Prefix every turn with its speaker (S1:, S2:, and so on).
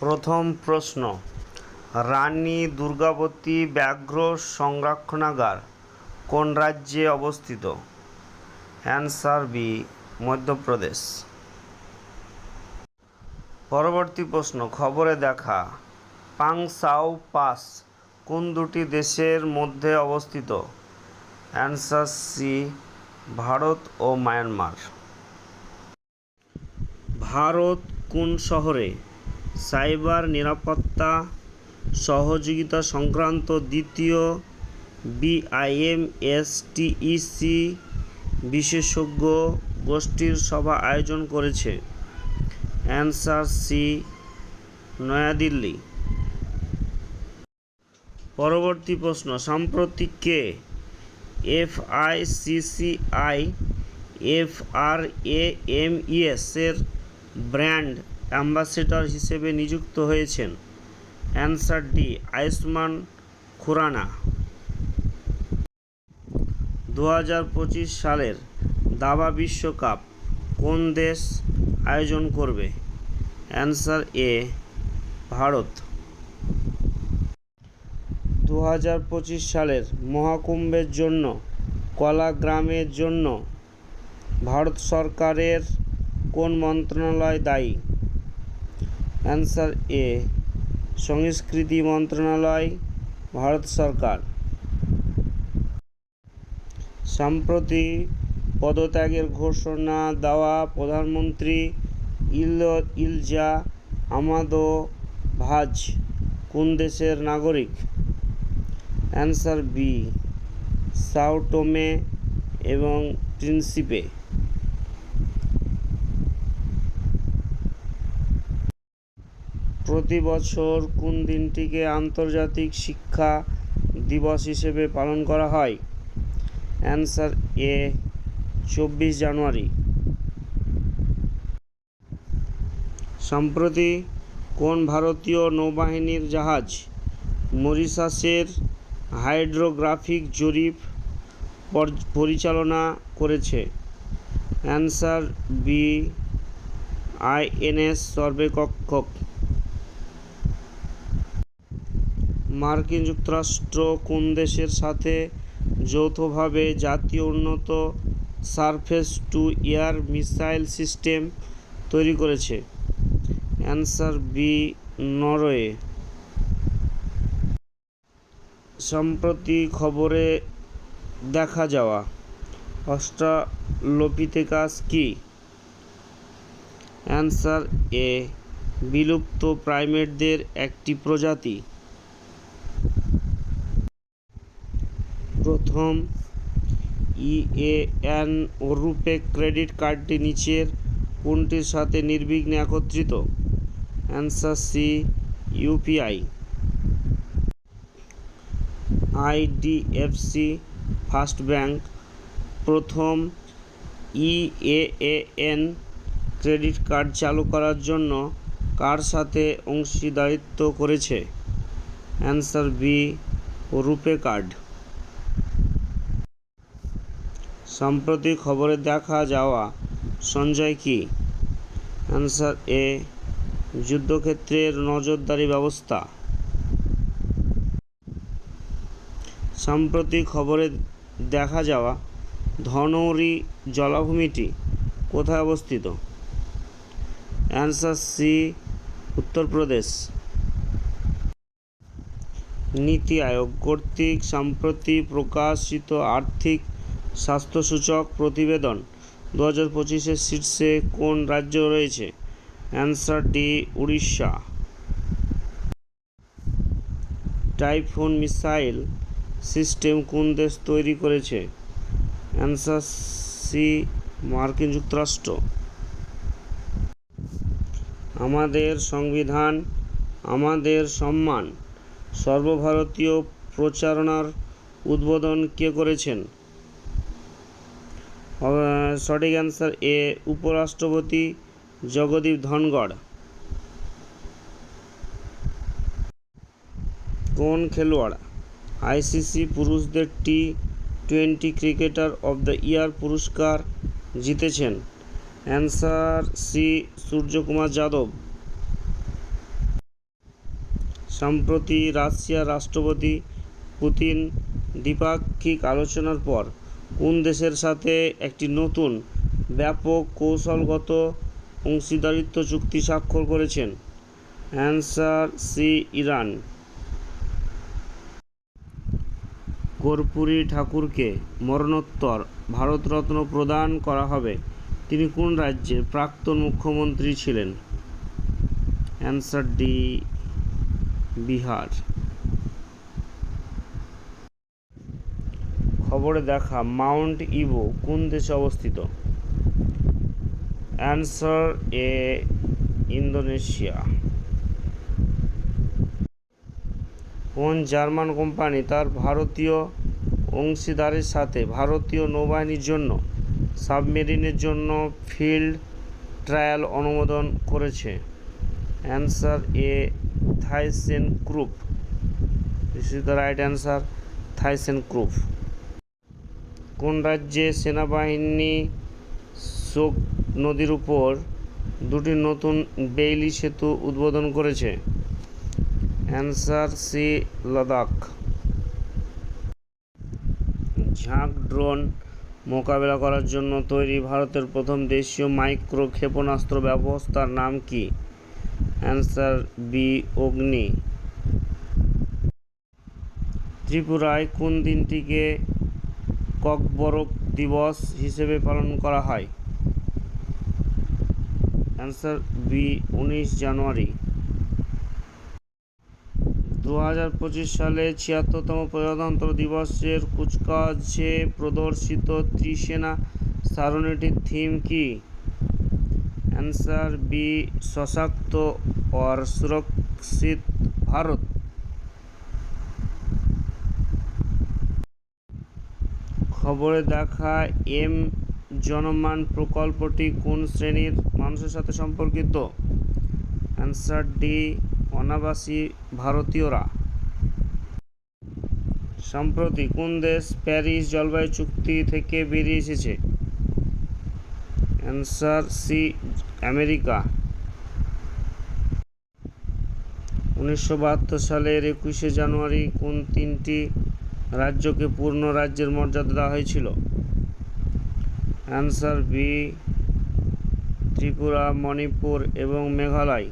S1: প্রথম প্রশ্ন, রানী দুর্গাবতী ব্যাঘ্র সংরক্ষণাগার কোন রাজ্যে অবস্থিত? Answer B, Madhya Pradesh. পরবর্তী প্রশ্ন, খবরে দেখা, পাংসাও পাস কোন দুটি দেশের মধ্যে অবস্থিত? অ্যান্সার সি, ভারত ও মায়ানমার। ভারত কোন শহরে? সাইবার নিরাপত্তা সহযোগিতা সংক্রান্ত দ্বিতীয় বিআইএমএসটিইসি বিশেষজ্ঞ গোষ্ঠীর সভা আয়োজন করেছে। Answer C, New Delhi. পরবর্তী প্রশ্ন সাম্প্রতিক কে এফআইসিসিআই, এফআরএএমইএস এর ব্র্যান্ড অ্যাম্বাসেডর হিসেবে নিযুক্ত হয়েছেন। Answer D, Ayushmann Khurrana. দু হাজার পঁচিশ সালের দাবা বিশ্বকাপ কোন দেশ আয়োজন করবে? Answer A, Bharat. দু হাজার পঁচিশ সালের মহাকুম্ভের জন্য, কলা গ্রামের জন্য ভারত সরকারের কোন মন্ত্রণালয় দায়ী? অ্যান্সার এ সংস্কৃতি মন্ত্রণালয়, ভারত সরকার। সম্প্রতি পদত্যাগের ঘোষণা দেওয়া প্রধানমন্ত্রী ইল, ইলজা আমাদো ভাজ কোন দেশের নাগরিক? অ্যান্সার বি সাউটোমে এবং প্রিন্সিপে। প্রতি বছর কোন দিনটিকে আন্তর্জাতিক শিক্ষা দিবস হিসেবে পালন করা হয়? অ্যান্সার এ, চব্বিশ জানুয়ারি। সম্প্রতি কোন ভারতীয় নৌবাহিনীর জাহাজ মরিশাসের হাইড্রোগ্রাফিক জরিপ পরিচালনা করেছে? অ্যান্সার বি, আইএনএস সর্বেক্ষক মার্কিন যুক্তরাষ্ট্র কোন দেশের সাথে যৌথভাবে জাতীয় উন্নত surface to air missile system তৈরি করেছে? Answer B, Norway. সম্প্রতি খবরে দেখা যাওয়া অস্ট্রালোপিথেকাস কি? অ্যান্সার এ, বিলুপ্ত প্রাইমেটদের একটি প্রজাতি। প্রথম ইএএন রূপে ক্রেডিট কার্ডটি নিচের কোনটির সাথে নির্বিঘ্নে একত্রিত? Answer C, UPI. IDFC, first bank. প্রথম ইএএএন ক্রেডিট কার্ড চালু করার জন্য কার সাথে অংশীদারিত্ব করেছে? Answer B, RuPay card. সম্প্রতি খবরে দেখা যাওয়া সঞ্জয় কি? অ্যান্সার এ, যুদ্ধক্ষেত্রের নজরদারি ব্যবস্থা। সম্প্রতি খবরে দেখা যাওয়া ধনৌরি জলাভূমিটি কোথায় অবস্থিত? Answer C, Uttar Pradesh. নীতি আয়োগ কর্তৃক সম্প্রতি প্রকাশিত আর্থিক স্বাস্থ্যসূচক প্রতিবেদন। দু হাজার পঁচিশের শীর্ষে কোন রাজ্য রয়েছে? Answer D, Orissa. Typhoon missile system কোন দেশ তৈরি করেছে? অ্যান্সার সি, মার্কিন যুক্তরাষ্ট্র। আমাদের সংবিধান, আমাদের সম্মান। সর্বভারতীয় প্রচারণার উদ্বোধন কে করেছেন? সঠিক অ্যান্সার এ উপরাষ্ট্রপতি জগদীপ ধনগড়। কোন খেলোয়াড় আইসিসি পুরুষদের T twenty cricketer of the year পুরস্কার জিতেছেন? Answer C Suryakumar Yadav. সম্প্রতি রাশিয়ার রাষ্ট্রপতি পুতিন দ্বিপাক্ষিক আলোচনার পর কোন দেশের সাথে একটি নতুন ব্যাপক কৌশলগত অংশীদারিত্ব চুক্তি স্বাক্ষর করেছেন? Answer C, Iran. কর্পূরী ঠাকুরকে মরণোত্তর ভারতরত্ন প্রদান করা হবে। তিনি কোন রাজ্যের প্রাক্তন মুখ্যমন্ত্রী ছিলেন? Answer D, Bihar. খবরে দেখা মাউন্ট ইভো কোন দেশে অবস্থিত? Answer A, Indonesia. কোন জার্মান কোম্পানি তার ভারতীয় অংশীদারের সাথে ভারতীয় নৌবাহিনীর জন্য, সাবমেরিনের জন্য ফিল্ড ট্রায়াল অনুমোদন করেছে? Answer A Thyssen group this is the right answer Thyssen group কোন রাজ্যে সেনাবাহিনী শোক নদীর উপর দুটি নতুন বেইলি সেতু উদ্বোধন করেছে? Answer C, Ladakh. ঝাঁক ড্রোন মোকাবেলা করার জন্য তৈরি ভারতের প্রথম দেশীয় মাইক্রো ক্ষেপণাস্ত্র ব্যবস্থার নাম কি? অ্যান্সার বি, অগ্নি। ত্রিপুরায় কোন দিনটিকে ককবরক দিবস হিসেবে পালন করা হয়। অ্যান্সার বি, উনিশ জানুয়ারি। দু হাজার পঁচিশ সালে ছিয়াত্তরতম প্রজাতন্ত্র দিবসের কুচকাওয়াজে প্রদর্শিত ত্রিসেনা সারণীটির থিম কি? অ্যান্সার বি, সশক্ত और সুরক্ষিত ভারত। খবরে দেখা এম জনমান প্রকল্পটি কোন শ্রেণির মানুষের সাথে সম্পর্কিত? অ্যান্সার ডি, অনাবাসী ভারতীয়রা। সম্প্রতি কোন দেশ প্যারিস জলবায়ু চুক্তি থেকে বেরিয়ে এসেছে? Answer C, America. উনিশশো বাহাত্তর সালের একুশে জানুয়ারি কোন তিনটি রাজ্যকে পূর্ণ রাজ্যের মর্যাদা দেওয়া হয়েছিল। অ্যান্সার বি ত্রিপুরা মণিপুর এবং মেঘালয়।